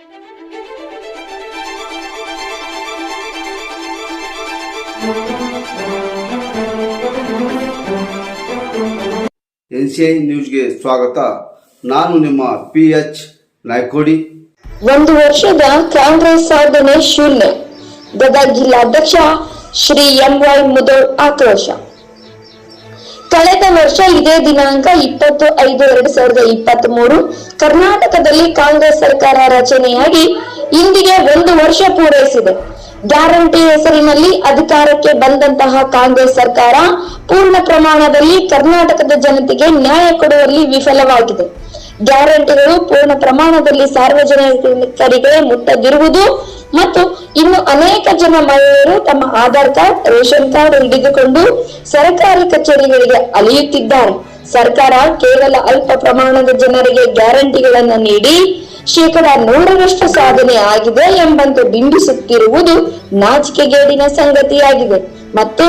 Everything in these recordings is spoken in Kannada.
ಎನ್ ಸಿ ಐ ನ್ಯೂಸ್ಗೆ ಸ್ವಾಗತ. ನಾನು ನಿಮ್ಮ ಪಿ ಎಚ್ ನಾಯ್ಕೋಡಿ. ಒಂದು ವರ್ಷದ ಕಾಂಗ್ರೆಸ್ ಸಾಧನೆ ಶೂನ್ಯ. ಗದಗ ಜಿಲ್ಲಾಧ್ಯಕ್ಷ ಶ್ರೀ ಎಂ ವೈ ಮುದೋಳ್ ಆಕ್ರೋಶ. ಕಳೆದ ವರ್ಷ ಇದೇ ದಿನಾಂಕ ಇಪ್ಪತ್ತು ಐದು ಎರಡ್ ಸಾವಿರದ ಇಪ್ಪತ್ತ್ ಮೂರು. ಕರ್ನಾಟಕದಲ್ಲಿ ಕಾಂಗ್ರೆಸ್ ಸರ್ಕಾರ ರಚನೆಯಾಗಿ ಇಂದಿಗೆ ಒಂದು ವರ್ಷ ಪೂರೈಸಿದೆ. ಗ್ಯಾರಂಟಿ ಹೆಸರಿನಲ್ಲಿ ಅಧಿಕಾರಕ್ಕೆ ಬಂದಂತಹ ಕಾಂಗ್ರೆಸ್ ಸರ್ಕಾರ ಪೂರ್ಣ ಪ್ರಮಾಣದಲ್ಲಿ ಕರ್ನಾಟಕದ ಜನತೆಗೆ ನ್ಯಾಯ ಕೊಡುವಲ್ಲಿ ವಿಫಲವಾಗಿದೆ. ಗ್ಯಾರಂಟಿಗಳು ಪೂರ್ಣ ಪ್ರಮಾಣದಲ್ಲಿ ಸಾರ್ವಜನಿಕರಿಗೆ ಮುಟ್ಟದಿರುವುದು ಮತ್ತು ಇನ್ನು ಅನೇಕ ಜನ ಮಹಿಳೆಯರು ತಮ್ಮ ಆಧಾರ್ ಕಾರ್ಡ್, ರೇಷನ್ ಕಾರ್ಡ್ ಹಿಡಿದುಕೊಂಡು ಸರ್ಕಾರಿ ಕಚೇರಿಗಳಿಗೆ ಅಲೆಯುತ್ತಿದ್ದಾರೆ. ಸರ್ಕಾರ ಕೇವಲ ಅಲ್ಪ ಪ್ರಮಾಣದ ಜನರಿಗೆ ಗ್ಯಾರಂಟಿಗಳನ್ನು ನೀಡಿ ಶೇಕಡ ನೂರರಷ್ಟು ಸಾಧನೆ ಆಗಿದೆ ಎಂಬಂತೆ ಬಿಂಬಿಸುತ್ತಿರುವುದು ನಾಚಿಕೆಗೇಡಿನ ಸಂಗತಿಯಾಗಿದೆ. ಮತ್ತು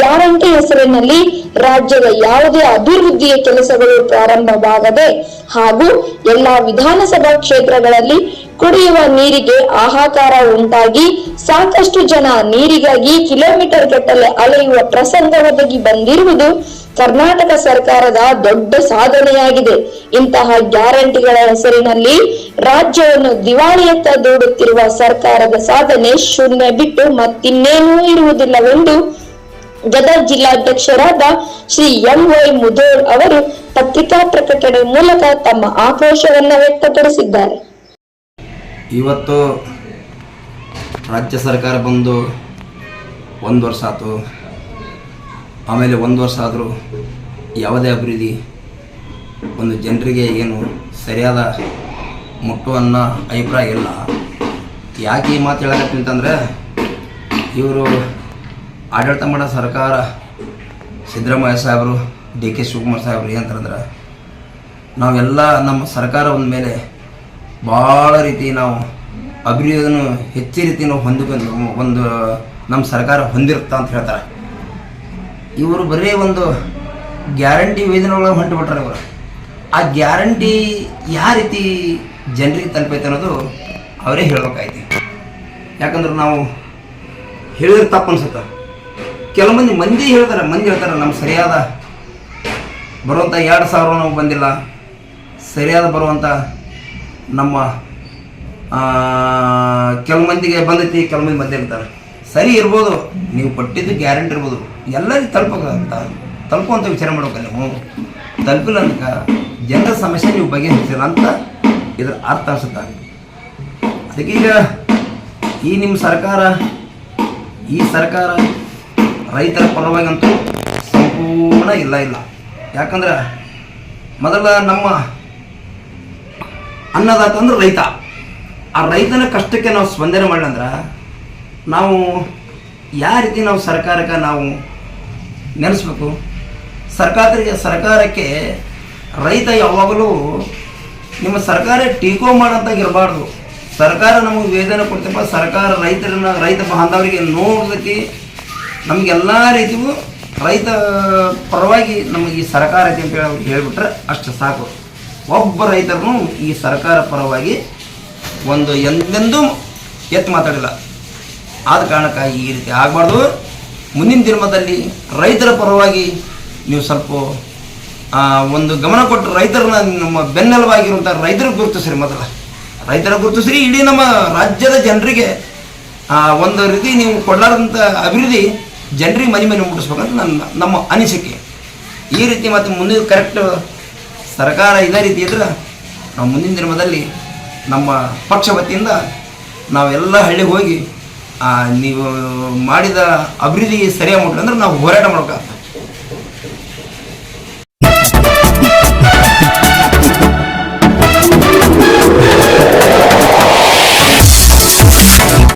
ಗ್ಯಾರಂಟಿ ಹೆಸರಿನಲ್ಲಿ ರಾಜ್ಯದ ಯಾವುದೇ ಅಭಿವೃದ್ಧಿಯ ಕೆಲಸಗಳು ಪ್ರಾರಂಭವಾಗದೆ ಹಾಗೂ ಎಲ್ಲಾ ವಿಧಾನಸಭಾ ಕ್ಷೇತ್ರಗಳಲ್ಲಿ ಕುಡಿಯುವ ನೀರಿಗೆ ಹಾಹಾಕಾರ ಉಂಟಾಗಿ ಸಾಕಷ್ಟು ಜನ ನೀರಿಗಾಗಿ ಕಿಲೋಮೀಟರ್ ಗಟ್ಟಲೆ ಅಲೆಯುವ ಪ್ರಸಂಗ ಒದಗಿ ಬಂದಿರುವುದು ಕರ್ನಾಟಕ ಸರ್ಕಾರದ ದೊಡ್ಡ ಸಾಧನೆಯಾಗಿದೆ. ಇಂತಹ ಗ್ಯಾರಂಟಿಗಳ ಹೆಸರಿನಲ್ಲಿ ರಾಜ್ಯವನ್ನು ದಿವಾಳಿಯತ್ತ ದೂಡುತ್ತಿರುವ ಸರ್ಕಾರದ ಸಾಧನೆ ಶೂನ್ಯ ಬಿಟ್ಟು ಮತ್ತಿನ್ನೇನೂ ಇರುವುದಿಲ್ಲವೆಂದು ಗದಗ ಜಿಲ್ಲಾಧ್ಯಕ್ಷರಾದ ಶ್ರೀ ಎಂ ವೈ ಮುಧೋಳ್ ಅವರು ಪತ್ರಿಕಾ ಪ್ರಕಟಣೆ ಮೂಲಕ ತಮ್ಮ ಆಕ್ರೋಶವನ್ನು ವ್ಯಕ್ತಪಡಿಸಿದ್ದಾರೆ. ಇವತ್ತು ರಾಜ್ಯ ಸರ್ಕಾರ ಬಂದು ಒಂದು ವರ್ಷ ಆಯಿತು ಆಮೇಲೆ ಒಂದು ವರ್ಷ ಆದರೂ ಯಾವುದೇ ಅಭಿವೃದ್ಧಿ ಒಂದು ಜನರಿಗೆ ಏನು ಸರಿಯಾದ ಮುಟ್ಟುವನ್ನ ಅಭಿಪ್ರಾಯ ಇಲ್ಲ. ಯಾಕೆ ಈ ಮಾತು ಹೇಳಕತ್ತಂತಂದರೆ ಇವರು ಆಡಳಿತ ಮಾಡೋ ಸರ್ಕಾರ ಸಿದ್ದರಾಮಯ್ಯ ಸಾಹೇಬರು, ಡಿ ಕೆ ಶಿವಕುಮಾರ್ ಸಾಹೇಬರು ಏನಂತಂದ್ರೆ ನಾವೆಲ್ಲ ನಮ್ಮ ಸರ್ಕಾರ ಒಂದ ಮೇಲೆ ಭಾಳ ರೀತಿ ನಾವು ಅಭಿವೃದ್ಧಿಯನ್ನು ಹೆಚ್ಚು ರೀತಿ ನಾವು ಹೊಂದಿಕೊಂಡು ಒಂದು ನಮ್ಮ ಸರ್ಕಾರ ಹೊಂದಿರುತ್ತೆ ಅಂತ ಹೇಳ್ತಾರೆ. ಇವರು ಬರೀ ಒಂದು ಗ್ಯಾರಂಟಿ ಯೋಜನೆಗಳನ್ನ ಹೊಂಟುಬಿಟ್ರೆ ಇವರು ಆ ಗ್ಯಾರಂಟಿ ಯಾವ ರೀತಿ ಜನರಿಗೆ ತಲುಪೈತೆ ಅನ್ನೋದು ಅವರೇ ಹೇಳ್ಬೇಕಾಯ್ತು. ಯಾಕಂದ್ರೆ ನಾವು ಹೇಳಿದ್ರೆ ತಪ್ಪು ಅನ್ಸುತ್ತೆ. ಕೆಲವು ಮಂದಿ ಮಂದಿ ಹೇಳ್ತಾರೆ ಮಂದಿ ಹೇಳ್ತಾರೆ, ನಮ್ಗೆ ಸರಿಯಾದ ಬರುವಂಥ ಎರಡು ಸಾವಿರ ನಾವು ಬಂದಿಲ್ಲ, ಸರಿಯಾದ ಬರುವಂಥ ನಮ್ಮ ಕೆಲವು ಮಂದಿಗೆ ಬಂದೈತಿ, ಕೆಲವು ಮಂದಿ ಬಂದಿರ್ತಾರೆ ಸರಿ ಇರ್ಬೋದು, ನೀವು ಪಟ್ಟಿದ್ದು ಗ್ಯಾರಂಟಿ ಇರ್ಬೋದು. ಎಲ್ಲರಿಗೂ ತಲುಪಕ್ಕಂತ ತಲುಪುವಂಥ ವಿಚಾರ ಮಾಡ್ಬೇಕಲ್ಲ ನೀವು. ತಲುಪಿಲ್ಲ ಅಂತ ಜನರ ಸಮಸ್ಯೆ ನೀವು ಬಗೆಹರಿಸಿಲ್ಲ ಅಂತ ಇದ್ರ ಅರ್ಥ ಅನ್ಸುತ್ತೆ. ಅದಕ್ಕೆ ಈಗ ಈ ನಿಮ್ಮ ಸರ್ಕಾರ, ಈ ಸರ್ಕಾರ ರೈತರ ಪರವಾಗಂತೂ ಸಂಪೂರ್ಣ ಇಲ್ಲ ಇಲ್ಲ. ಯಾಕಂದ್ರೆ ಮೊದಲ ನಮ್ಮ ಅನ್ನದಾತ ಅಂದ್ರೆ ರೈತ. ಆ ರೈತನ ಕಷ್ಟಕ್ಕೆ ನಾವು ಸ್ಪಂದನೆ ಮಾಡಂದ್ರೆ ನಾವು ಯಾವ ರೀತಿ ನಾವು ಸರ್ಕಾರಕ್ಕೆ ನಾವು ನೆನೆಸ್ಬೇಕು? ಸರ್ಕಾರಕ್ಕೆ ಸರ್ಕಾರಕ್ಕೆ ರೈತ ಯಾವಾಗಲೂ ನಿಮ್ಮ ಸರ್ಕಾರ ಟೀಕೋ ಇರಬಾರ್ದು. ಸರ್ಕಾರ ನಮಗೆ ವೇದನೆ ಕೊಡ್ತಪ್ಪ. ಸರ್ಕಾರ ರೈತರನ್ನ, ರೈತ ಬಾಂಧವರಿಗೆ ನೋಡ್ತೈತಿ ನಮಗೆಲ್ಲ ರೀತಿಯೂ ರೈತ ಪರವಾಗಿ ನಮಗೆ ಈ ಸರ್ಕಾರ ಐತಿ ಅಂತ ಹೇಳಿ ಹೇಳಿಬಿಟ್ರೆ ಅಷ್ಟು ಸಾಕು. ಒಬ್ಬ ರೈತರನ್ನು ಈ ಸರ್ಕಾರ ಪರವಾಗಿ ಒಂದು ಎಂದೆಂದೂ ಎತ್ತು ಮಾತಾಡಿಲ್ಲ. ಆದ ಕಾರಣಕ್ಕಾಗಿ ಈ ರೀತಿ ಆಗಬಾರ್ದು. ಮುಂದಿನ ದಿನದಲ್ಲಿ ರೈತರ ಪರವಾಗಿ ನೀವು ಸ್ವಲ್ಪ ಒಂದು ಗಮನ ಕೊಟ್ಟು ರೈತರನ್ನ ನಮ್ಮ ಬೆನ್ನೆಲುಬಾಗಿರುವಂಥ ರೈತರ ಗುರುತಿಸ್ರಿ ಮೊದಲ. ರೈತರ ಗುರುತಿಸ್ರಿ, ಇಡೀ ನಮ್ಮ ರಾಜ್ಯದ ಜನರಿಗೆ ಒಂದು ರೀತಿ ನೀವು ಕೊಡಲಾರ್ದಂಥ ಅಭಿವೃದ್ಧಿ ಜನರಿಗೆ ಮನೆ ಮನೆ ಮುಟ್ಟಿಸ್ಬೇಕಂತ ನನ್ನ, ನಮ್ಮ ಅನಿಸಿಕೆ. ಈ ರೀತಿ ಮತ್ತು ಮುಂದೆ ಕರೆಕ್ಟ್ ಸರ್ಕಾರ ಇದೇ ರೀತಿ ಇದ್ರೆ ನಾವು ಮುಂದಿನ ದಿನದಲ್ಲಿ ನಮ್ಮ ಪಕ್ಷ ವತಿಯಿಂದ ನಾವೆಲ್ಲ ಹಳ್ಳಿಗೆ ಹೋಗಿ ನೀವು ಮಾಡಿದ ಅಭಿವೃದ್ಧಿ ಸರಿಯಾಗಿ ಅಂದ್ರೆ ನಾವು ಹೋರಾಟ ಮಾಡ್ಬೇಕಾಗ್ತದೆ.